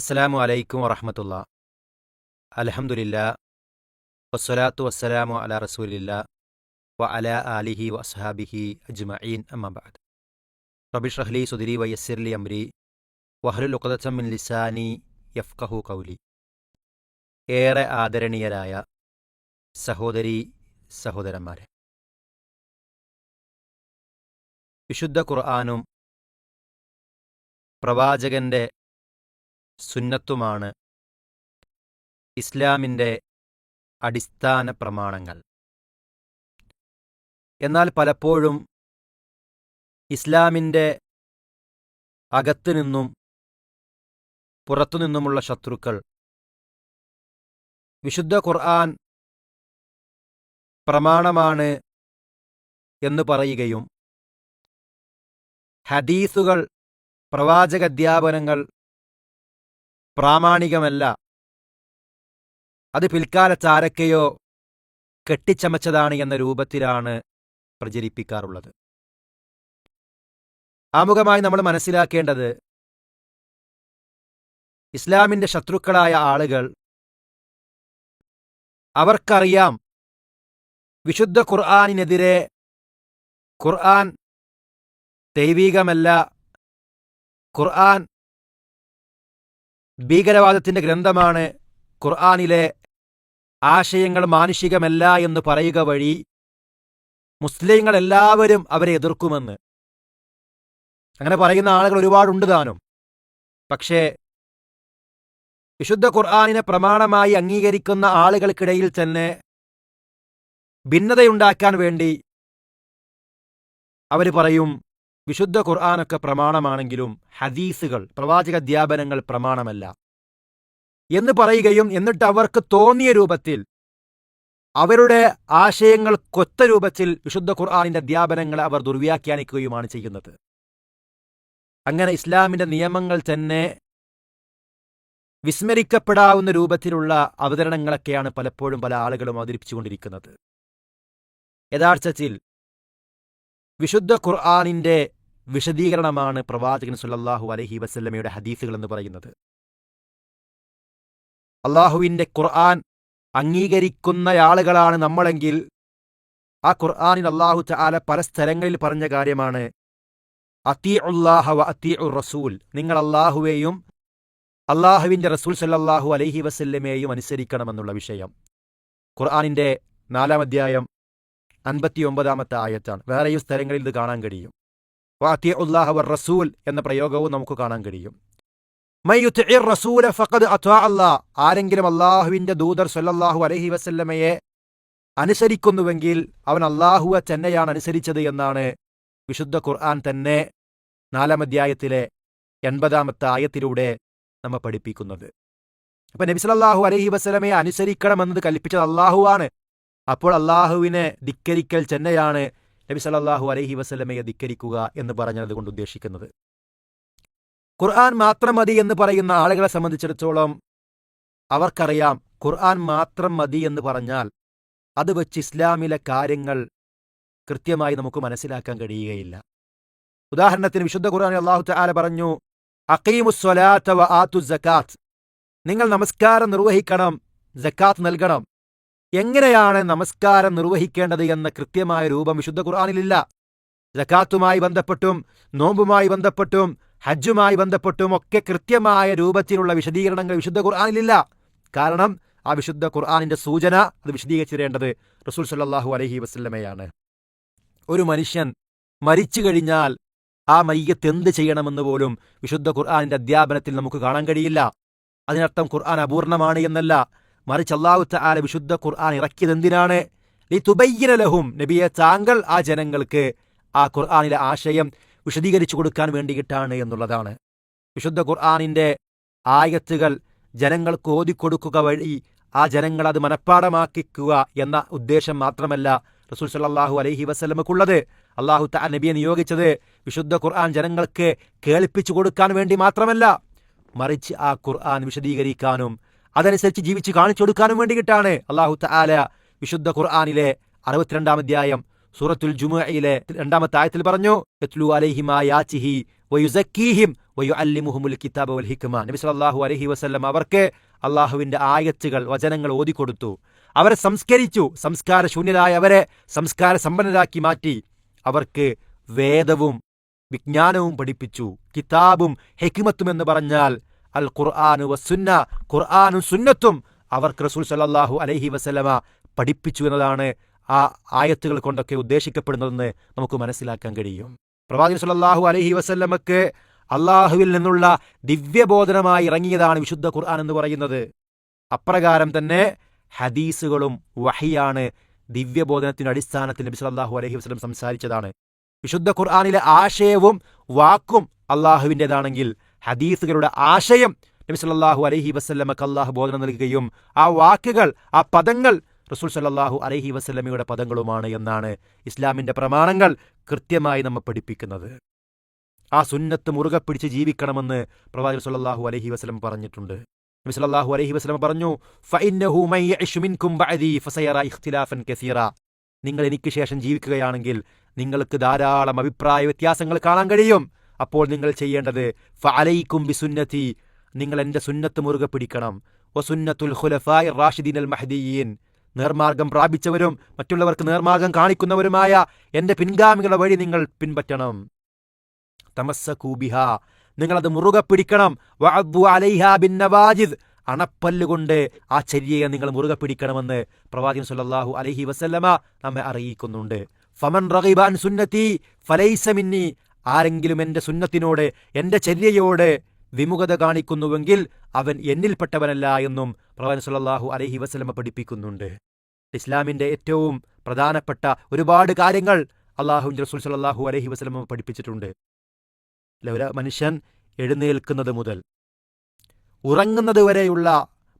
അസ്സലാമു അലൈക്കും വറഹമത്തുള്ള. അലഹമുല്ല വസ്സലാത്തു വസ്സലാമു അല റസൂലില്ല വ അല ആലിഹി വസ്ഹാബിഹി അജ്മഈൻ അമ്മബാദ് റബിഷഹ്ലി സുദിരി വയസ്സിർലി അംരി വഹ്ലുൽ ഉഖദത്തമിൻ ലിസാനി യഫ്കഹു കൗലി ഏറെ ആദരണീയരായ സഹോദരി സഹോദരന്മാരെ. വിശുദ്ധ ഖുർആാനും പ്രവാചകന്റെ സുന്നത്തുമാണ്. ഇസ്ലാമിന്റെ അടിസ്ഥാന പ്രമാണങ്ങൾ. എന്നാൽ പലപ്പോഴും ഇസ്ലാമിന്റെ അകത്തു നിന്നും പുറത്തുനിന്നുമുള്ള ശത്രുക്കൾ വിശുദ്ധ ഖുർആൻ പ്രമാണമാണ് എന്ന് പറയുകയും ഹദീസുകൾ പ്രവാചകധ്യാപനങ്ങൾ പ്രാമാണികമല്ല. അത് പിൽക്കാല ചാരക്കയോ കെട്ടിച്ചമച്ചതാണ് എന്ന രൂപത്തിലാണ് പ്രചരിപ്പിക്കാറുള്ളത്. ആമുഖമായി നമ്മൾ മനസ്സിലാക്കേണ്ടത് ഇസ്ലാമിന്റെ ശത്രുക്കളായ ആളുകൾ അവർക്കറിയാം വിശുദ്ധ ഖുർആാനിനെതിരെ ഖുർആൻ ദൈവീകമല്ല ഖുർആൻ ഭീകരവാദത്തിന്റെ ഗ്രന്ഥമാണ് ഖുർആാനിലെ ആശയങ്ങൾ മാനുഷികമല്ല എന്ന് പറയുക വഴി മുസ്ലിങ്ങൾ എല്ലാവരും അവരെ എതിർക്കുമെന്ന്. അങ്ങനെ പറയുന്ന ആളുകൾ ഒരുപാടുണ്ട് താനും. പക്ഷേ വിശുദ്ധ ഖുർആാനിനെ പ്രമാണമായി അംഗീകരിക്കുന്ന ആളുകൾക്കിടയിൽ തന്നെ ഭിന്നതയുണ്ടാക്കാൻ വേണ്ടി അവർ പറയും വിശുദ്ധ ഖുർആാനൊക്കെ പ്രമാണമാണെങ്കിലും ഹദീസുകൾ പ്രവാചക അധ്യാപനങ്ങൾ പ്രമാണമല്ല. എന്ന് പറയുകയും എന്നിട്ട് അവർക്ക് തോന്നിയ രൂപത്തിൽ അവരുടെ ആശയങ്ങൾ കൊത്ത രൂപത്തിൽ വിശുദ്ധ ഖുർആാനിന്റെ അധ്യാപനങ്ങളെ അവർ ദുർവ്യാഖ്യാനിക്കുകയുമാണ് ചെയ്യുന്നത്. അങ്ങനെ ഇസ്ലാമിന്റെ നിയമങ്ങൾ തന്നെ വിസ്മരിക്കപ്പെടാവുന്ന രൂപത്തിലുള്ള അവതരണങ്ങളൊക്കെയാണ് പലപ്പോഴും പല ആളുകളും അവതരിപ്പിച്ചുകൊണ്ടിരിക്കുന്നത്. യഥാർത്ഥത്തിൽ വിശുദ്ധ ഖുർആാനിന്റെ വിശദീകരണമാണ് പ്രവാചകൻ സുല്ലാഹു അലഹി വസല്ലമയുടെ ഹദീസുകൾ എന്ന് പറയുന്നത്. അള്ളാഹുവിന്റെ ഖുർആൻ അംഗീകരിക്കുന്ന ആളുകളാണ് നമ്മളെങ്കിൽ ആ ഖുർആാനിൽ അള്ളാഹു ചാല പല സ്ഥലങ്ങളിൽ പറഞ്ഞ കാര്യമാണ് അത്തി ഉള്ളാഹ അത്തി ഉർ റസൂൽ. നിങ്ങൾ അള്ളാഹുവേയും അള്ളാഹുവിന്റെ റസൂൽ സല്ലാഹു അലഹി വസല്ലമയെയും അനുസരിക്കണമെന്നുള്ള വിഷയം. ഖുർആാനിന്റെ നാലാം അധ്യായം അൻപത്തിയൊമ്പതാമത്തെ ആയത്താണ്. വേറെയും സ്ഥലങ്ങളിൽ ഇത് കാണാൻ കഴിയും. വാത്തി ഉള്ളാഹ റസൂൽ എന്ന പ്രയോഗവും നമുക്ക് കാണാൻ കഴിയും. റസൂല ഫഖദ് അല്ലാ ആരെങ്കിലും അള്ളാഹുവിന്റെ ദൂതർ സല്ലല്ലാഹു അലഹി വസല്ലമയെ അനുസരിക്കുന്നുവെങ്കിൽ അവൻ അള്ളാഹുവ തന്നെയാണ് അനുസരിച്ചത് എന്നാണ് വിശുദ്ധ ഖുർആൻ തന്നെ നാലാം അധ്യായത്തിലെ എൺപതാമത്തെ ആയത്തിലൂടെ നമ്മെ പഠിപ്പിക്കുന്നത്. അപ്പൊ നബി സല്ലല്ലാഹു അലൈഹി വസല്ലമയെ അനുസരിക്കണമെന്നത് കൽപ്പിച്ചത് അള്ളാഹുവാണ് അപ്പോൾ അള്ളാഹുവിനെ ധിക്കരിക്കൽ തന്നെയാണ് നബി സല്ലല്ലാഹു അലൈഹി വസ്ലമയെ ധിക്കരിക്കുക എന്ന് പറഞ്ഞത് കൊണ്ട് ഉദ്ദേശിക്കുന്നത്. ഖുർആൻ മാത്രം മതി എന്ന് പറയുന്ന ആളുകളെ സംബന്ധിച്ചിടത്തോളം അവർക്കറിയാം ഖുർആൻ മാത്രം മതി എന്ന് പറഞ്ഞാൽ അത് വെച്ച് ഇസ്ലാമിലെ കാര്യങ്ങൾ കൃത്യമായി നമുക്ക് മനസ്സിലാക്കാൻ കഴിയുകയില്ല. ഉദാഹരണത്തിന് വിശുദ്ധ ഖുർആൻ അള്ളാഹു താല പറഞ്ഞു അക്കീമുസ്വലാത്ത നിങ്ങൾ നമസ്കാരം നിർവഹിക്കണം ജക്കാത്ത് നൽകണം. എങ്ങനെയാണ് നമസ്കാരം നിർവഹിക്കേണ്ടത് എന്ന കൃത്യമായ രൂപം വിശുദ്ധ ഖുർആാനിലില്ല. ജക്കാത്തുമായി ബന്ധപ്പെട്ടും നോമ്പുമായി ബന്ധപ്പെട്ടും ഹജ്ജുമായി ബന്ധപ്പെട്ടും ഒക്കെ കൃത്യമായ രൂപത്തിലുള്ള വിശദീകരണങ്ങൾ വിശുദ്ധ ഖുർആാനിലില്ല. കാരണം ആ വിശുദ്ധ ഖുർആാനിന്റെ സൂചന അത് വിശദീകരിച്ചിരേണ്ടത് റസൂൽ സല്ലാഹു അലഹി വസ്ല്ലമയാണ്. ഒരു മനുഷ്യൻ മരിച്ചു കഴിഞ്ഞാൽ ആ മയ്യത്ത് എന്ത് ചെയ്യണമെന്ന് പോലും വിശുദ്ധ ഖുർആാനിന്റെ അധ്യാപനത്തിൽ നമുക്ക് കാണാൻ കഴിയില്ല. അതിനർത്ഥം ഖുർആൻ അപൂർണമാണ് എന്നല്ല. മറിച്ച് അള്ളാഹുത്ത ആല വിശുദ്ധ ഖുർആൻ ഇറക്കിയതെന്തിനാണ്? തുബയ്യന ലഹും നബിയെ താങ്കൾ ആ ജനങ്ങൾക്ക് ആ ഖുർആാനിലെ ആശയം വിശദീകരിച്ചു കൊടുക്കാൻ വേണ്ടിയിട്ടാണ് എന്നുള്ളതാണ്. വിശുദ്ധ ഖുർആാനിന്റെ ആയത്തുകൾ ജനങ്ങൾക്ക് ഓതിക്കൊടുക്കുക വഴി ആ ജനങ്ങൾ അത് മനഃപ്പാടമാക്കിക്കുക എന്ന ഉദ്ദേശം മാത്രമല്ല റസൂൽ സല്ലാഹു അലഹി വസ്ലമക്കുള്ളത് അള്ളാഹു താ നബിയെ നിയോഗിച്ചത് വിശുദ്ധ ഖുർആൻ ജനങ്ങൾക്ക് കേൾപ്പിച്ചു കൊടുക്കാൻ വേണ്ടി മാത്രമല്ല മറിച്ച് ആ ഖുർആൻ വിശദീകരിക്കാനും അതനുസരിച്ച് ജീവിച്ച് കാണിച്ചു കൊടുക്കാനും വേണ്ടിയിട്ടാണ് അള്ളാഹു താല വിശുദ്ധ ഖുർആാനിലെ അറുപത്തിരണ്ടാം അധ്യായം സൂറത്തുൽ ജുമുഅയിലെ രണ്ടാമത്തെ ആയത്തിൽ പറഞ്ഞു യത്ലു വൽ ഹിക്മ. നബി സല്ലല്ലാഹു അലൈഹി വസല്ലം അവർക്ക് അള്ളാഹുവിന്റെ ആയത്തുകൾ വചനങ്ങൾ ഓതിക്കൊടുത്തു അവരെ സംസ്കരിച്ചു സംസ്കാര ശൂന്യരായ അവരെ സംസ്കാര സമ്പന്നരാക്കി മാറ്റി. അവർക്ക് വേദവും വിജ്ഞാനവും പഠിപ്പിച്ചു കിതാബും ഹെക്കിമത്തും എന്ന് പറഞ്ഞാൽ അൽ ഖുർആാനു വസുന്ന ഖുർആാനും സുന്നത്തും അവർക്ക് റസൂൽ സല്ലാഹു അലഹി വസല്ലമ പഠിപ്പിച്ചു എന്നതാണ് ആ ആയത്തുകൾ കൊണ്ടൊക്കെ ഉദ്ദേശിക്കപ്പെടുന്നതെന്ന് നമുക്ക് മനസ്സിലാക്കാൻ കഴിയും. പ്രവാചകൻ സല്ലല്ലാഹു അലഹി വസല്ലമക്ക് അള്ളാഹുവിൽ നിന്നുള്ള ദിവ്യബോധനമായി ഇറങ്ങിയതാണ് വിശുദ്ധ ഖുർആൻ എന്ന് പറയുന്നത്. അപ്രകാരം തന്നെ ഹദീസുകളും വഹിയാണ് ദിവ്യബോധനത്തിന്റെ അടിസ്ഥാനത്തിൽ നബി സല്ലല്ലാഹു അലഹി വസ്ലം സംസാരിച്ചതാണ്. വിശുദ്ധ ഖുർആാനിലെ ആശയവും വാക്കും അള്ളാഹുവിന്റെതാണെങ്കിൽ ഹദീസുകളുടെ ആശയം നബി സല്ലല്ലാഹു അലൈഹി വസല്ലമക്ക് അള്ളാഹു ബോധനം നൽകുകയും ആ വാക്കുകൾ ആ പദങ്ങൾ റസൂൽ സല്ലാഹു അലഹി വസല്ലമയുടെ പദങ്ങളുമാണ് എന്നാണ് ഇസ്ലാമിന്റെ പ്രമാണങ്ങൾ കൃത്യമായി നമ്മെ പഠിപ്പിക്കുന്നത്. ആ സുന്നത്ത് മുറുകെ പിടിച്ച് ജീവിക്കണമെന്ന് പ്രവാചകൻ സല്ലാഹു അലഹി വസ്ലം പറഞ്ഞിട്ടുണ്ട്. നബി സല്ലാഹു അലഹി വസല്ലം പറഞ്ഞു നിങ്ങൾ എനിക്ക് ശേഷം ജീവിക്കുകയാണെങ്കിൽ നിങ്ങൾക്ക് ധാരാളം അഭിപ്രായ വ്യത്യാസങ്ങൾ കാണാൻ കഴിയും. അപ്പോൾ നിങ്ങൾ ചെയ്യേണ്ടത് ഫഅലൈക്കും ബിസുന്നത്തി നിങ്ങൾ എന്റെ സുന്നത്ത് മുറുകെ പിടിക്കണം. വസുന്നത്തുൽ ഖുലഫായ് റാഷിദീൻ അൽ മഹദീൻ നേർമാർഗം പ്രാപിച്ചവരും മറ്റുള്ളവർക്ക് നേർമാർഗം കാണിക്കുന്നവരുമായ എന്റെ പിൻഗാമികളുടെ വഴി നിങ്ങൾ പിൻപറ്റണം. തമസ്സകൂബിഹ നിങ്ങളത് മുറുകെ പിടിക്കണം. വഅദ്ദു അലൈഹാ ബിന്നവാജിദ് അണപ്പല്ലുകൊണ്ട് ആ ചര്യയെ നിങ്ങൾ മുറുകെ പിടിക്കണമെന്ന് പ്രവാചകൻ സല്ലല്ലാഹു അലൈഹി വസല്ലമ നമ്മെ അറിയിക്കുന്നുണ്ട്. ഫമൻ റഗിബ സുന്നത്തി ഫലൈസ മിന്നി ആരെങ്കിലും എന്റെ സുന്നത്തിനോട് എന്റെ ചര്യയോട് വിമുഖത കാണിക്കുന്നുവെങ്കിൽ അവൻ എന്നിൽപ്പെട്ടവനല്ല എന്നും പ്രവാചകൻ സല്ലല്ലാഹു അലഹി വസ്ലമ പഠിപ്പിക്കുന്നുണ്ട്. ഇസ്ലാമിന്റെ ഏറ്റവും പ്രധാനപ്പെട്ട ഒരുപാട് കാര്യങ്ങൾ അള്ളാഹു റസൂൽ സല്ലല്ലാഹു അലഹി വസ്ലമ പഠിപ്പിച്ചിട്ടുണ്ട്. ഒരു മനുഷ്യൻ എഴുന്നേൽക്കുന്നത് മുതൽ ഉറങ്ങുന്നത് വരെയുള്ള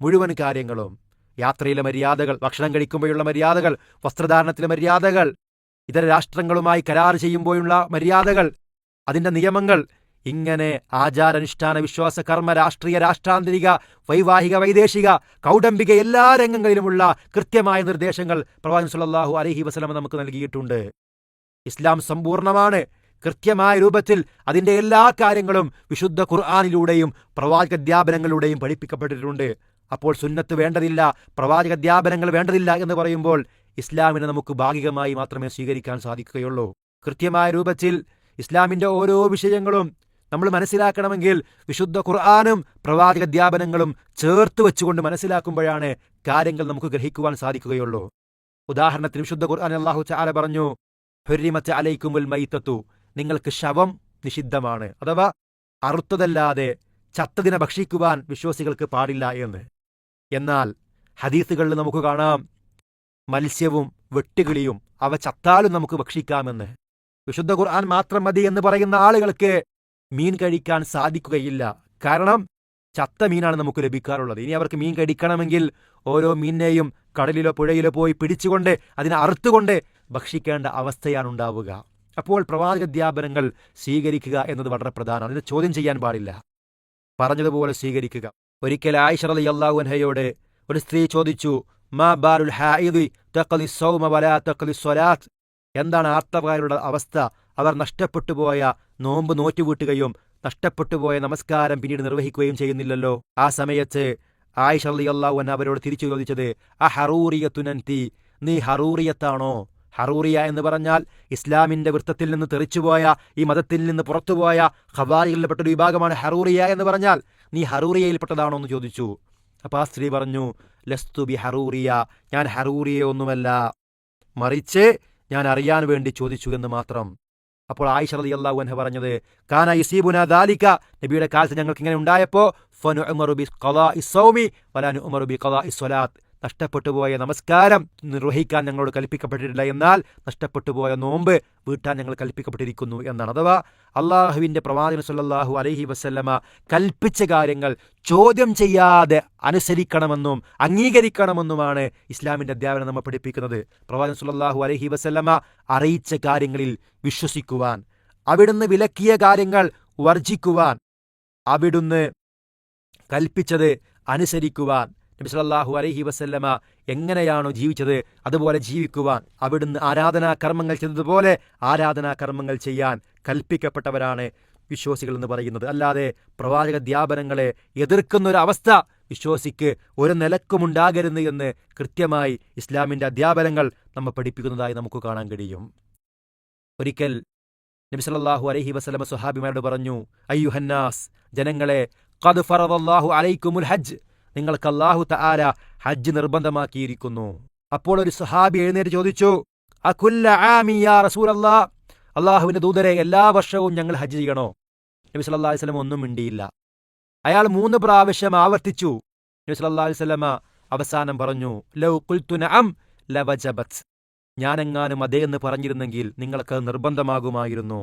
മുഴുവൻ കാര്യങ്ങളും യാത്രയിലെ മര്യാദകൾ ഭക്ഷണം കഴിക്കുമ്പോഴുള്ള മര്യാദകൾ വസ്ത്രധാരണത്തിലെ മര്യാദകൾ ഇതര രാഷ്ട്രങ്ങളുമായി കരാർ ചെയ്യുമ്പോഴുള്ള മര്യാദകൾ അതിന്റെ നിയമങ്ങൾ ഇങ്ങനെ ആചാരാനുഷ്ഠാന വിശ്വാസ കർമ്മ രാഷ്ട്രീയ രാഷ്ട്രാന്തരിക വൈവാഹിക വൈദേശിക കൗടംബിക എല്ലാ രംഗങ്ങളിലുമുള്ള കൃത്യമായ നിർദ്ദേശങ്ങൾ പ്രവാചകൻ സല്ലല്ലാഹു അലൈഹി വസല്ലമ നമുക്ക് നൽകിയിട്ടുണ്ട്. ഇസ്ലാം സമ്പൂർണമാണ് കൃത്യമായ രൂപത്തിൽ അതിന്റെ എല്ലാ കാര്യങ്ങളും വിശുദ്ധ ഖുർആാനിലൂടെയും പ്രവാചകധ്യാപനങ്ങളിലൂടെയും പഠിപ്പിക്കപ്പെട്ടിട്ടുണ്ട്. അപ്പോൾ സുന്നത്ത് വേണ്ടതില്ല പ്രവാചക പ്രവാചകധ്യാപനങ്ങൾ വേണ്ടതില്ല എന്ന് പറയുമ്പോൾ ഇസ്ലാമിനെ നമുക്ക് ഭാഗികമായി മാത്രമേ സ്വീകരിക്കാൻ സാധിക്കുകയുള്ളൂ. കൃത്യമായ രൂപത്തിൽ ഇസ്ലാമിന്റെ ഓരോ വിഷയങ്ങളും നമ്മൾ മനസ്സിലാക്കണമെങ്കിൽ വിശുദ്ധ ഖുർആാനും പ്രവാചക അധ്യാപനങ്ങളും ചേർത്ത് വെച്ചുകൊണ്ട് മനസ്സിലാക്കുമ്പോഴാണ് കാര്യങ്ങൾ നമുക്ക് ഗ്രഹിക്കുവാൻ സാധിക്കുകയുള്ളൂ. ഉദാഹരണത്തിന് വിശുദ്ധ ഖുർആൻ അള്ളാഹു ചാല പറഞ്ഞു ഹുരിമത്ത് അലൈക്കുമുൽ മൈത്തത്തു നിങ്ങൾക്ക് ശവം നിഷിദ്ധമാണ് അഥവാ അറുത്തതല്ലാതെ ചത്തതിനെ ഭക്ഷിക്കുവാൻ വിശ്വാസികൾക്ക് പാടില്ല എന്ന്. എന്നാൽ ഹദീസുകളിൽ നമുക്ക് കാണാം മത്സ്യവും വെട്ടുകിളിയും അവ ചത്താലും നമുക്ക് ഭക്ഷിക്കാമെന്ന്. വിശുദ്ധ ഖുർആൻ മാത്രം മതി എന്ന് പറയുന്ന ആളുകൾക്ക് മീൻ കഴിക്കാൻ സാധിക്കുകയില്ല. കാരണം ചത്ത മീനാണ് നമുക്ക് ലഭിക്കാറുള്ളത്. ഇനി അവർക്ക് മീൻ കഴിക്കണമെങ്കിൽ ഓരോ മീനിനെയും കടലിലോ പുഴയിലോ പോയി പിടിച്ചുകൊണ്ട് അതിനെ അറുത്തുകൊണ്ട് ഭക്ഷിക്കേണ്ട അവസ്ഥയാണ് ഉണ്ടാവുക. അപ്പോൾ പ്രവാചക അധ്യാപനങ്ങൾ സ്വീകരിക്കുക എന്നത് വളരെ പ്രധാനമാണ്. അതിനെ ചോദ്യം ചെയ്യാൻ പാടില്ല. പറഞ്ഞതുപോലെ സ്വീകരിക്കുക. ഒരിക്കൽ ആയിഷ റളിയല്ലാഹു അൻഹയോട് ഒരു സ്ത്രീ ചോദിച്ചു മാ ബാലുൽ ഹായിദി തക്കലി സൗമ വലാ തക്കലി സ്വലാത്ത് എന്താണ് ആർത്തവകാരുടെ അവസ്ഥ? അവർ നഷ്ടപ്പെട്ടുപോയ നോമ്പ് നോറ്റുവീട്ടുകയും നഷ്ടപ്പെട്ടുപോയ നമസ്കാരം പിന്നീട് നിർവഹിക്കുകയും ചെയ്യുന്നില്ലല്ലോ. ആ സമയത്ത് ആയിഷ റളിയല്ലാഹു അൻഹ അവരോട് തിരിച്ചു ചോദിച്ചത് ആ ഹറൂറിയത്തുനന്തി നീ ഹറൂറിയത്താണോ? ഹറൂറിയ എന്ന് പറഞ്ഞാൽ ഇസ്ലാമിന്റെ വൃത്തത്തിൽ നിന്ന് തെറിച്ചുപോയ ഈ മതത്തിൽ നിന്ന് പുറത്തുപോയ ഖവാരികളിൽപ്പെട്ട ഒരു വിഭാഗമാണ് ഹറൂറിയ എന്ന് പറഞ്ഞാൽ നീ ഹറൂറിയയിൽപ്പെട്ടതാണോ എന്ന് ചോദിച്ചു. അപ്പൊ ആ സ്ത്രീ പറഞ്ഞു ലസ്തു ബി ഹറൂറിയ. ഞാൻ ഹറൂറിയ ഒന്നുമല്ല. മറിച്ച് ഞാൻ അറിയാൻ വേണ്ടി ചോദിച്ചു എന്ന് മാത്രം. അപ്പോൾ ആയിഷ റളിയല്ലാഹു അൻഹ പറഞ്ഞത് കാന ഇസീബുന ദാലിക. നബിയുടെ കാലത്ത് ഞങ്ങൾക്ക് ഇങ്ങനെ ഉണ്ടായപ്പോ ഫനുഅമറു ബി കലാ സൗമി വലാനു ഉമർ ബി ഖളാഇ സ്വലാത്ത്. നഷ്ടപ്പെട്ടുപോയ നമസ്കാരം നിർവഹിക്കാൻ ഞങ്ങളോട് കൽപ്പിക്കപ്പെട്ടിട്ടില്ല. എന്നാൽ നഷ്ടപ്പെട്ടുപോയ നോമ്പ് വീട്ടാൻ ഞങ്ങൾ കൽപ്പിക്കപ്പെട്ടിരിക്കുന്നു എന്നാണ്. അഥവാ അള്ളാഹുവിന്റെ പ്രവാചകൻ സല്ലാഹു അലഹി വസല്ലമ കൽപ്പിച്ച കാര്യങ്ങൾ ചോദ്യം ചെയ്യാതെ അനുസരിക്കണമെന്നും അംഗീകരിക്കണമെന്നുമാണ് ഇസ്ലാമിന്റെ അധ്യാപനം നമ്മൾ പഠിപ്പിക്കുന്നത്. പ്രവാചകൻ സുല്ലാഹു അലഹി വസല്ലമ അറിയിച്ച കാര്യങ്ങളിൽ വിശ്വസിക്കുവാൻ അവിടുന്ന് വിലക്കിയ കാര്യങ്ങൾ വർജിക്കുവാൻ അവിടുന്ന് കൽപ്പിച്ചത് അനുസരിക്കുവാൻ നബി അലഹി വസല്ലമ എങ്ങനെയാണോ ജീവിച്ചത് അതുപോലെ ജീവിക്കുവാൻ അവിടുന്ന് ആരാധനാ കർമ്മങ്ങൾ ചെയ്തതുപോലെ ആരാധനാ കർമ്മങ്ങൾ ചെയ്യാൻ കൽപ്പിക്കപ്പെട്ടവരാണ് വിശ്വാസികൾ എന്ന് പറയുന്നത്. അല്ലാതെ പ്രവാചക ധ്യാപനങ്ങളെ എതിർക്കുന്ന ഒരു അവസ്ഥ വിശ്വാസിക്ക് ഒരു നിലക്കുമുണ്ടാകരുത് എന്ന് കൃത്യമായി ഇസ്ലാമിന്റെ അധ്യാപനങ്ങൾ നമ്മെ പഠിപ്പിക്കുന്നതായി നമുക്ക് കാണാൻ കഴിയും. ഒരിക്കൽ നബി സല്ലല്ലാഹു അലൈഹി വസല്ലമ സുഹാബിമാരോട് പറഞ്ഞു അയ്യുഹന്നാസ് ജനങ്ങളെ ഖദ് ഫറദല്ലാഹു അലൈക്കുമുൽ ഹജ്ജ് നിങ്ങൾക്ക് അല്ലാഹു തആല ഹജ്ജ് നിർബന്ധമാക്കിയിരിക്കുന്നു. അപ്പോൾ ഒരു സഹാബി എഴുന്നേറ്റ് ചോദിച്ചു അഖുല്ല ആമി യാ അല്ലാ അള്ളാഹുവിന്റെ ദൂതരെ എല്ലാ വർഷവും ഞങ്ങൾ ഹജ്ജ് ചെയ്യണോ? നബി സല്ലാ അലൈഹി വസല്ലം ഒന്നും മിണ്ടിയില്ല. അയാൾ മൂന്ന് പ്രാവശ്യം ആവർത്തിച്ചു. നബി സല്ലാ അലൈഹി വസല്ലമ അവസാനം പറഞ്ഞു ലൗ നഅം ലവജബത്. ഞാനെങ്ങാനും അതേ എന്ന് പറഞ്ഞിരുന്നെങ്കിൽ നിങ്ങൾക്ക് നിർബന്ധമാകുമായിരുന്നു.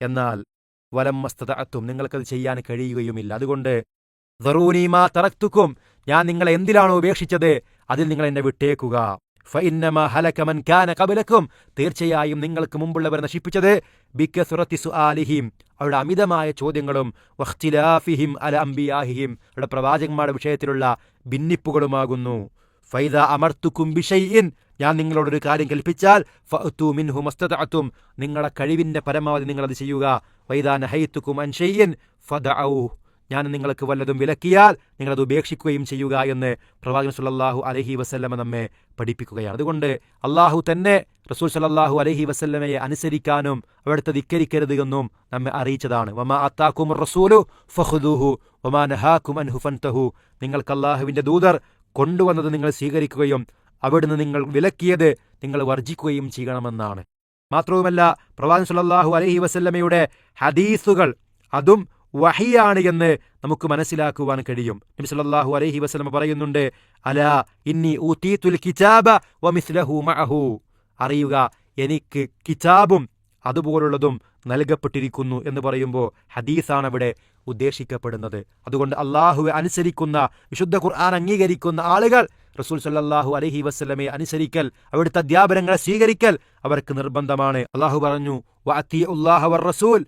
എന്നാൽ വലം മസ്തതഅത്തും നിങ്ങൾക്കത് ചെയ്യാൻ കഴിയുകയുമില്ല. അതുകൊണ്ട് ദറൂനീമാ തറക്തുക്കും. ഞാൻ നിങ്ങളെ എന്തിലാണോ ഉപേക്ഷിച്ചത്? അതിൽ നിങ്ങൾ എന്നെ വിട്ടേക്കുക. ഫൈന്നമ ഹലക്കമൻ കാന കബലക്കും തീർച്ചയായും നിങ്ങൾക്ക് മുമ്പുള്ളവർ നശിപ്പിച്ചത് ബിക്ക ബിക്കസുറത്തി സുആലിഹിം. അവരുടെ അമിതമായ ചോദ്യങ്ങളും വഖ്തിലാഫിഹിം അൽ അംബിയാഹിഹിം. അവരുടെ പ്രവാചകന്മാരുടെ വിഷയത്തിലുള്ള ഭിന്നിപ്പുകളുമാകുന്നു. ഫൈദ അമർത്തുക്കും ബിഷൈഇൻ. ഞാൻ നിങ്ങളോടൊരു കാര്യം കൽപ്പിച്ചാൽ ഫഅത്തു മിൻഹു മസ്തതഅത്തും നിങ്ങളുടെ കഴിവിന്റെ പരമാവധി നിങ്ങളത് ചെയ്യുക. വൈദാ നഹൈത്തുക്കും അൻ ഫദ ഫദഔ ഞാൻ നിങ്ങൾക്ക് വല്ലതും വിലക്കിയാൽ നിങ്ങളത് ഉപേക്ഷിക്കുകയും ചെയ്യുക എന്ന് പ്രവാചകൻ സുല്ലാഹു അലഹി വസ്ല്ലമ നമ്മെ പഠിപ്പിക്കുകയാണ്. അതുകൊണ്ട് അള്ളാഹു തന്നെ റസൂൽ സല്ലാഹു അലഹി വസ്ല്ലമയെ അനുസരിക്കാനും അവിടുത്തെ ധിക്കരിക്കരുത് എന്നും നമ്മെ അറിയിച്ചതാണ്. വമാ അത്താക്കും റസൂലു ഫഖുദൂഹു വമാ നഹാക്കും അൻഹു ഫൻതഹു. നിങ്ങൾക്ക് അള്ളാഹുവിന്റെ ദൂതർ കൊണ്ടുവന്നത് നിങ്ങൾ സ്വീകരിക്കുകയും അവിടുന്ന് നിങ്ങൾ വിലക്കിയത് നിങ്ങൾ വർജിക്കുകയും ചെയ്യണമെന്നാണ്. മാത്രവുമല്ല പ്രവാചൻ സുല്ലാഹു അലഹി വസല്ലമയുടെ ഹദീസുകൾ അതും വഹിയാണ് എന്ന് നമുക്ക് മനസ്സിലാക്കുവാൻ കഴിയും. നബി സല്ലല്ലാഹു അലൈഹി വസ്ലമ പറയുന്നുണ്ട് അലാ ഇന്നി ഊതീതുൽ കിതാബ വമിസ്ലഹു മഅഹു. അറിയുക എനിക്ക് കിതാബും അതുപോലുള്ളതും നൽകപ്പെട്ടിരിക്കുന്നു എന്ന് പറയുമ്പോൾ ഹദീസാണ് അവിടെ ഉദ്ദേശിക്കപ്പെടുന്നത്. അതുകൊണ്ട് അള്ളാഹുവെ അനുസരിക്കുന്ന വിശുദ്ധ ഖുർആൻ അംഗീകരിക്കുന്ന ആളുകൾ റസൂൽ സല്ലാഹു അലഹി വസ്ലമെ അനുസരിക്കൽ അവിടുത്തെ അധ്യാപനങ്ങളെ സ്വീകരിക്കൽ അവർക്ക് നിർബന്ധമാണ്. അള്ളാഹു പറഞ്ഞു റസൂൽ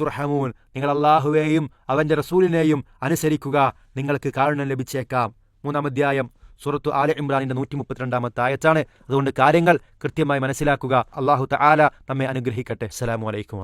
തുർഹമൂൻ. നിങ്ങൾ അള്ളാഹുവേയും അവന്റെ റസൂലിനെയും അനുസരിക്കുക നിങ്ങൾക്ക് കാരണം ലഭിച്ചേക്കാം. മൂന്നാം അധ്യായം സുറത്തു ആല ഇമ്രാനിന്റെ നൂറ്റി മുപ്പത്തിരണ്ടാമത്തെ ആയത്താണ്. അതുകൊണ്ട് കാര്യങ്ങൾ കൃത്യമായി മനസ്സിലാക്കുക. അള്ളാഹു തആല നമ്മെ അനുഗ്രഹിക്കട്ടെ. അസ്സലാമു അലൈക്കും